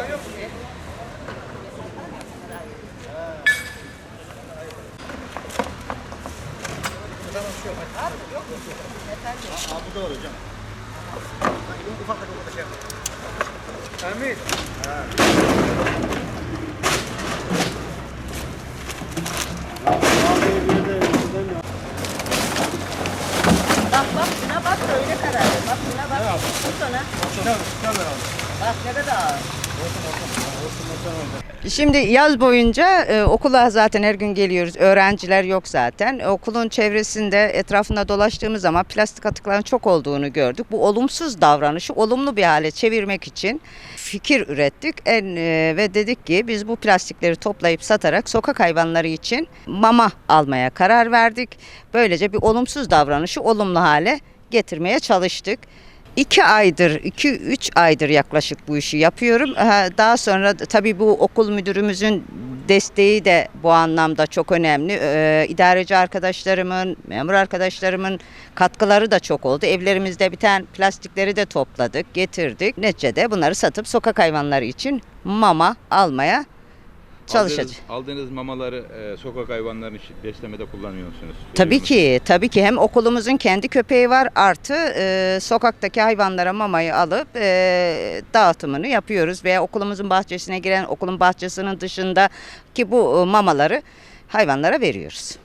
Var mı? Yok mu? Yeter mi? Aa, bu da var hocam. Ufak da kapatacağım. Emin. Ha. Bak bak şuna bak da öyle kararlı. Bak şuna bak. Tut ona. Bak ne kadar ağır. Şimdi yaz boyunca e, okula zaten her gün geliyoruz. Öğrenciler yok zaten. Okulun çevresinde etrafında dolaştığımız zaman plastik atıkların çok olduğunu gördük. Bu olumsuz davranışı olumlu bir hale çevirmek için fikir ürettik. En, e, ve dedik ki biz bu plastikleri toplayıp satarak sokak hayvanları için mama almaya karar verdik. Böylece bir olumsuz davranışı olumlu hale getirmeye çalıştık. İki aydır, iki üç aydır yaklaşık bu işi yapıyorum. Ha, Daha sonra tabii bu okul müdürümüzün desteği de bu anlamda çok önemli. Ee, idareci arkadaşlarımın, memur arkadaşlarımın katkıları da çok oldu. Evlerimizde biten plastikleri de topladık, getirdik. Neticede bunları satıp sokak hayvanları için mama almaya çalışacağız. Aldığınız, aldığınız mamaları e, sokak hayvanlarını beslemede kullanıyor musunuz? Tabii ki, tabii ki hem okulumuzun kendi köpeği var artı e, sokaktaki hayvanlara mamayı alıp e, dağıtımını yapıyoruz veya okulumuzun bahçesine giren okulun bahçesinin dışında ki bu e, mamaları hayvanlara veriyoruz.